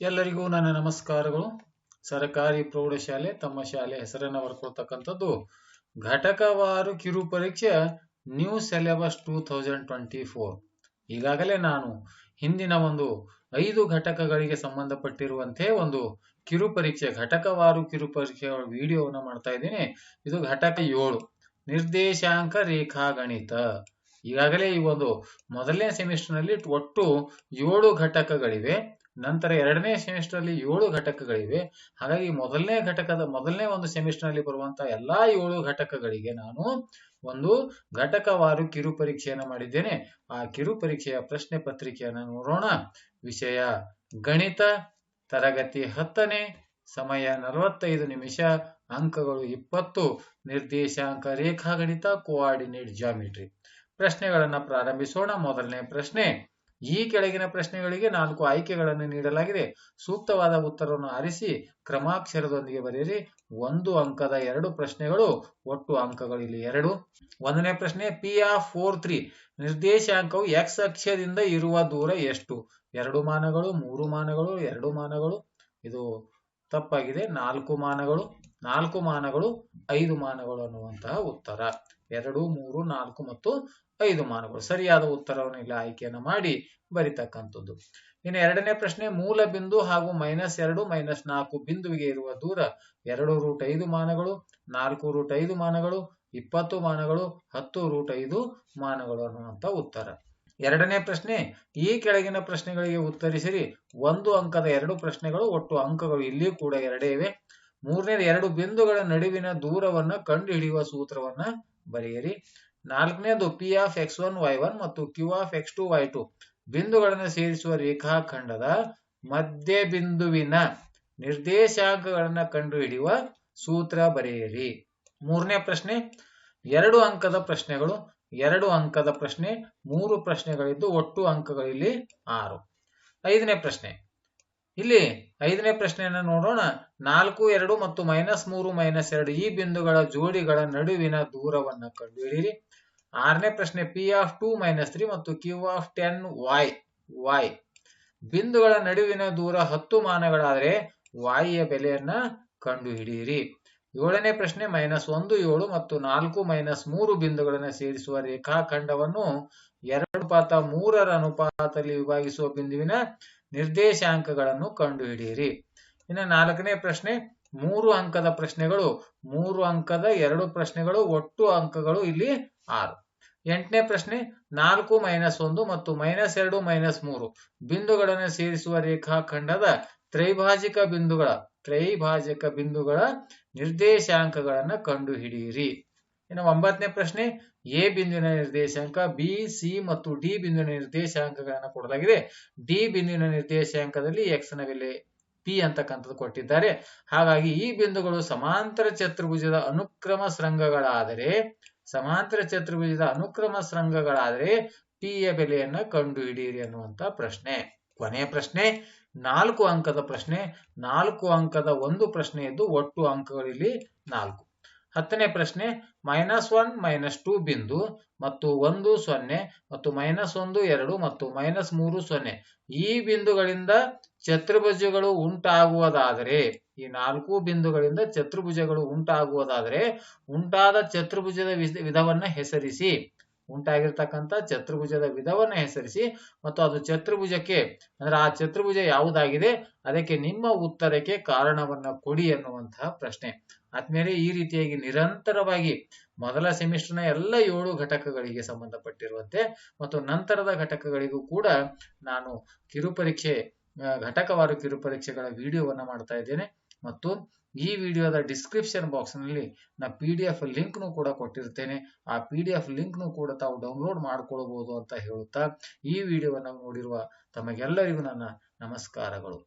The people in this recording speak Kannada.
ಎಲ್ಲರಿಗೂ ನನ್ನ ನಮಸ್ಕಾರಗಳು. ಸರ್ಕಾರಿ ಪ್ರೌಢಶಾಲೆ ತಮ್ಮ ಶಾಲೆ ಹೆಸರನ್ನು ಬರ್ಕೊಳ್ತಕ್ಕಂಥದ್ದು ಘಟಕವಾರು ಕಿರು ಪರೀಕ್ಷೆ new syllabus two thousand twenty four. ಈಗಾಗಲೇ ನಾನು ಹಿಂದಿನ ಒಂದು ಐದು ಘಟಕಗಳಿಗೆ ಸಂಬಂಧಪಟ್ಟಿರುವಂತೆ ಒಂದು ಕಿರು ಪರೀಕ್ಷೆ, ಘಟಕವಾರು ಕಿರು ಪರೀಕ್ಷೆ ವಿಡಿಯೋವನ್ನು ಮಾಡ್ತಾ ಇದ್ದೀನಿ. ಇದು ಘಟಕ ಏಳು, ನಿರ್ದೇಶಾಂಕ ರೇಖಾ ಗಣಿತ. ಈಗಾಗಲೇ ಈ ಒಂದು ಮೊದಲನೇ ಸೆಮಿಸ್ಟರ್ನಲ್ಲಿ ಒಟ್ಟು ಏಳು ಘಟಕಗಳಿವೆ. ನಂತರ ಎರಡನೇ ಸೆಮಿಸ್ಟರ್ ಅಲ್ಲಿ ಏಳು ಘಟಕಗಳಿವೆ. ಹಾಗಾಗಿ ಮೊದಲನೇ ಘಟಕದ, ಮೊದಲನೇ ಒಂದು ಸೆಮಿಸ್ಟರ್ ಅಲ್ಲಿ ಬರುವಂತಹ ಎಲ್ಲಾ ಏಳು ಘಟಕಗಳಿಗೆ ನಾನು ಒಂದು ಘಟಕವಾರು ಕಿರು ಪರೀಕ್ಷೆಯನ್ನು ಮಾಡಿದ್ದೇನೆ. ಆ ಕಿರು ಪರೀಕ್ಷೆಯ ಪ್ರಶ್ನೆ ಪತ್ರಿಕೆಯನ್ನು ನೋಡೋಣ. ವಿಷಯ ಗಣಿತ, ತರಗತಿ ಹತ್ತನೇ, ಸಮಯ ನಲವತ್ತೈದು ನಿಮಿಷ, ಅಂಕಗಳು ಇಪ್ಪತ್ತು, ನಿರ್ದೇಶಾಂಕ, ರೇಖಾಗಣಿತ ಕೋಆರ್ಡಿನೇಟ್ ಜಾಮಿಟ್ರಿ ಪ್ರಶ್ನೆಗಳನ್ನ ಪ್ರಾರಂಭಿಸೋಣ. ಮೊದಲನೇ ಪ್ರಶ್ನೆ ಈ ಕೆಳಗಿನ ಪ್ರಶ್ನೆಗಳಿಗೆ ನಾಲ್ಕು ಆಯ್ಕೆಗಳನ್ನು ನೀಡಲಾಗಿದೆ. ಸೂಕ್ತವಾದ ಉತ್ತರವನ್ನು ಆರಿಸಿ, ಕ್ರಮಾಕ್ಷರದೊಂದಿಗೆ ಬರೆಯಿರಿ. ಒಂದು ಅಂಕದ ಎರಡು ಪ್ರಶ್ನೆಗಳು, ಒಟ್ಟು ಅಂಕಗಳು ಇಲ್ಲಿ ಎರಡು. ಒಂದನೇ ಪ್ರಶ್ನೆ ಪಿ ಆಫ್ ಫೋರ್ ತ್ರೀ ನಿರ್ದೇಶಾಂಕವು ಎಕ್ಸ್ ಅಕ್ಷದಿಂದ ಇರುವ ದೂರ ಎಷ್ಟು? ಎರಡು ಮಾನಗಳು, ಮೂರು ಮಾನಗಳು, ಎರಡು ಮಾನಗಳು. ಇದು ತಪ್ಪಾಗಿದೆ. ನಾಲ್ಕು ಮಾನಗಳು ನಾಲ್ಕು ಮಾನಗಳು, ಐದು ಮಾನಗಳು ಅನ್ನುವಂತಹ ಉತ್ತರ. ಎರಡು, ಮೂರು, ನಾಲ್ಕು ಮತ್ತು ಐದು ಮಾನಗಳು. ಸರಿಯಾದ ಉತ್ತರವನ್ನು ಇಲ್ಲಿ ಆಯ್ಕೆಯನ್ನು ಮಾಡಿ ಬರಿತಕ್ಕಂಥದ್ದು. ಇನ್ನು ಎರಡನೇ ಪ್ರಶ್ನೆ, ಮೂಲ ಬಿಂದು ಹಾಗೂ ಮೈನಸ್ ಎರಡು ಮೈನಸ್ ನಾಲ್ಕು ಬಿಂದುವಿಗೆ ಇರುವ ದೂರ ಎರಡು ರೂಟ್ ಐದು ಮಾನಗಳು, ನಾಲ್ಕು ರೂಟ್ ಐದು ಮಾನಗಳು, ಇಪ್ಪತ್ತು ಮಾನಗಳು, ಹತ್ತು ರೂಟ್ ಐದು ಮಾನಗಳು ಅನ್ನುವಂತ ಉತ್ತರ. ಎರಡನೇ ಪ್ರಶ್ನೆ, ಈ ಕೆಳಗಿನ ಪ್ರಶ್ನೆಗಳಿಗೆ ಉತ್ತರಿಸಿರಿ. ಒಂದು ಅಂಕದ ಎರಡು ಪ್ರಶ್ನೆಗಳು, ಒಟ್ಟು ಅಂಕಗಳು ಇಲ್ಲಿ ಕೂಡ ಎರಡೇ ಇವೆ. ಮೂರನೇ ಎರಡು ಬಿಂದುಗಳ ನಡುವಿನ ದೂರವನ್ನ ಕಂಡುಹಿಡಿಯುವ ಸೂತ್ರವನ್ನ ಬರೆಯಿರಿ. ನಾಲ್ಕನೇದು P of X one Y one ಮತ್ತು Q of X two Y two ಬಿಂದುಗಳನ್ನು ಸೇರಿಸುವ ರೇಖಾಖಂಡದ ಮಧ್ಯ ಬಿಂದುವಿನ ನಿರ್ದೇಶಾಂಕಗಳನ್ನು ಕಂಡುಹಿಡಿಯುವ ಸೂತ್ರ ಬರೆಯಿರಿ. ಮೂರನೇ ಪ್ರಶ್ನೆ, ಎರಡು ಅಂಕದ ಪ್ರಶ್ನೆಗಳು, ಎರಡು ಅಂಕದ ಪ್ರಶ್ನೆ, ಮೂರು ಪ್ರಶ್ನೆಗಳಿದ್ದು ಒಟ್ಟು ಅಂಕಗಳಿಲ್ಲಿ ಆರು. ಐದನೇ ಪ್ರಶ್ನೆ, ಇಲ್ಲಿ ಐದನೇ ಪ್ರಶ್ನೆಯನ್ನ ನೋಡೋಣ. ನಾಲ್ಕು, ಎರಡು ಮತ್ತು ಮೈನಸ್ ಮೂರು, ಮೈನಸ್ ಎರಡು ಈ ಬಿಂದುಗಳ ಜೋಡಿಗಳ ನಡುವಿನ ದೂರವನ್ನು ಕಂಡುಹಿಡಿಯಿರಿ. ಆರನೇ ಪ್ರಶ್ನೆ P of two minus three ಮತ್ತು Q of ten Y Y ಬಿಂದುಗಳ ನಡುವಿನ ದೂರ ಹತ್ತು ಮಾನಗಳಾದರೆ ವಾಯಿಯ ಬೆಲೆಯನ್ನ ಕಂಡುಹಿಡಿಯಿರಿ. ಏಳನೇ ಪ್ರಶ್ನೆ ಮೈನಸ್ ಒಂದು, ಏಳು ಮತ್ತು ನಾಲ್ಕು ಮೈನಸ್ ಮೂರು ಬಿಂದುಗಳನ್ನು ಸೇರಿಸುವ ರೇಖಾಖಂಡವನ್ನು ಎರಡು ಪಾತ ಮೂರರ ಅನುಪಾತದಲ್ಲಿ ವಿಭಾಗಿಸುವ ಬಿಂದುವಿನ ನಿರ್ದೇಶಾಂಕಗಳನ್ನು ಕಂಡುಹಿಡಿಯಿರಿ. ಇನ್ನು ನಾಲ್ಕನೇ ಪ್ರಶ್ನೆ, ಮೂರು ಅಂಕದ ಪ್ರಶ್ನೆಗಳು, ಮೂರು ಅಂಕದ ಎರಡು ಪ್ರಶ್ನೆಗಳು, ಒಟ್ಟು ಅಂಕಗಳು ಇಲ್ಲಿ ಆರು. ಎಂಟನೇ ಪ್ರಶ್ನೆ ನಾಲ್ಕು ಮೈನಸ್ ಒಂದು ಮತ್ತು ಮೈನಸ್ ಎರಡು ಮೈನಸ್ ಮೂರು ಬಿಂದುಗಳನ್ನು ಸೇರಿಸುವ ರೇಖಾಖಂಡದ ತ್ರೈಭಾಜಿಕ ಬಿಂದುಗಳ, ತ್ರೈಭಾಜಕ ಬಿಂದುಗಳ ನಿರ್ದೇಶಾಂಕಗಳನ್ನ ಕಂಡುಹಿಡಿಯಿರಿ. ಇನ್ನು ಒಂಬತ್ತನೇ ಪ್ರಶ್ನೆ, ಎ ಬಿಂದುವಿನ ನಿರ್ದೇಶಾಂಕ, ಬಿ, ಸಿ ಮತ್ತು ಡಿ ಬಿಂದುವಿನ ನಿರ್ದೇಶಾಂಕಗಳನ್ನು ಕೊಡಲಾಗಿದೆ. ಡಿ ಬಿಂದುವಿನ ನಿರ್ದೇಶಾಂಕದಲ್ಲಿ ಎಕ್ಸ್ನ ಬೆಲೆ ಪಿ ಅಂತಕ್ಕಂಥದ್ದು ಕೊಟ್ಟಿದ್ದಾರೆ. ಹಾಗಾಗಿ ಈ ಬಿಂದುಗಳು ಸಮಾಂತರ ಚತುರ್ಭುಜದ ಅನುಕ್ರಮ ಶೃಂಗಗಳಾದರೆ ಸಮಾಂತರ ಚತುರ್ಭುಜದ ಅನುಕ್ರಮ ಶೃಂಗಗಳಾದರೆ ಪಿ ಯ ಬೆಲೆಯನ್ನ ಕಂಡುಹಿಡಿಯಿರಿ ಅನ್ನುವಂತ ಪ್ರಶ್ನೆ. ಕೊನೆಯ ಪ್ರಶ್ನೆ, ನಾಲ್ಕು ಅಂಕದ ಪ್ರಶ್ನೆ, ನಾಲ್ಕು ಅಂಕದ ಒಂದು ಪ್ರಶ್ನೆ ಇದ್ದು ಒಟ್ಟು ಅಂಕಗಳಲ್ಲಿ ನಾಲ್ಕು. ಹತ್ತನೇ ಪ್ರಶ್ನೆ ಮೈನಸ್ ಒನ್ ಮೈನಸ್ ಟೂ ಬಿಂದು ಮತ್ತು ಒಂದು ಸೊನ್ನೆ ಮತ್ತು ಮೈನಸ್ ಒಂದು ಎರಡು ಮತ್ತು ಮೈನಸ್ ಮೂರು ಸೊನ್ನೆ ಈ ಬಿಂದುಗಳಿಂದ ಚತುರ್ಭುಜಗಳು ಉಂಟಾಗುವುದಾದರೆ ಈ ನಾಲ್ಕು ಬಿಂದುಗಳಿಂದ ಚತುರ್ಭುಜಗಳು ಉಂಟಾಗುವುದಾದರೆ ಉಂಟಾದ ಚತುರ್ಭುಜದ ವಿಧವನ್ನ ಹೆಸರಿಸಿ. ಉಂಟಾಗಿರ್ತಕ್ಕಂಥ ಚತುರ್ಭುಜದ ವಿಧವನ್ನ ಹೆಸರಿಸಿ ಮತ್ತು ಅದು ಚತುರ್ಭುಜಕ್ಕೆ, ಅಂದ್ರೆ ಆ ಚತುರ್ಭುಜ ಯಾವುದಾಗಿದೆ? ಅದಕ್ಕೆ ನಿಮ್ಮ ಉತ್ತರಕ್ಕೆ ಕಾರಣವನ್ನ ಕೊಡಿ ಅನ್ನುವಂತಹ ಪ್ರಶ್ನೆ. ಆದ್ಮೇಲೆ ಈ ರೀತಿಯಾಗಿ ನಿರಂತರವಾಗಿ ಮೊದಲ ಸೆಮಿಸ್ಟರ್ನ ಎಲ್ಲ ಏಳು ಘಟಕಗಳಿಗೆ ಸಂಬಂಧಪಟ್ಟಿರುವಂತೆ ಮತ್ತು ನಂತರದ ಘಟಕಗಳಿಗೂ ಕೂಡ ನಾನು ಕಿರುಪರೀಕ್ಷೆ ಘಟಕವಾರು ಕಿರುಪರೀಕ್ಷೆಗಳ ವಿಡಿಯೋವನ್ನ ಮಾಡ್ತಾ ಇದ್ದೇನೆ. ಮತ್ತು ಈ ವಿಡಿಯೋದ ಡಿಸ್ಕ್ರಿಪ್ಷನ್ ಬಾಕ್ಸ್ನಲ್ಲಿ ನಾ ಪಿ ಡಿ ಎಫ್ ಲಿಂಕ್ ನು ಕೂಡ ಕೊಟ್ಟಿರ್ತೇನೆ. ಆ ಪಿ ಡಿ ಎಫ್ ಲಿಂಕ್ ನು ಕೂಡ ತಾವು ಡೌನ್ಲೋಡ್ ಮಾಡ್ಕೊಳ್ಬಹುದು ಅಂತ ಹೇಳುತ್ತಾ ಈ ವಿಡಿಯೋವನ್ನು ನೋಡಿರುವ ತಮಗೆಲ್ಲರಿಗೂ ನನ್ನ ನಮಸ್ಕಾರಗಳು.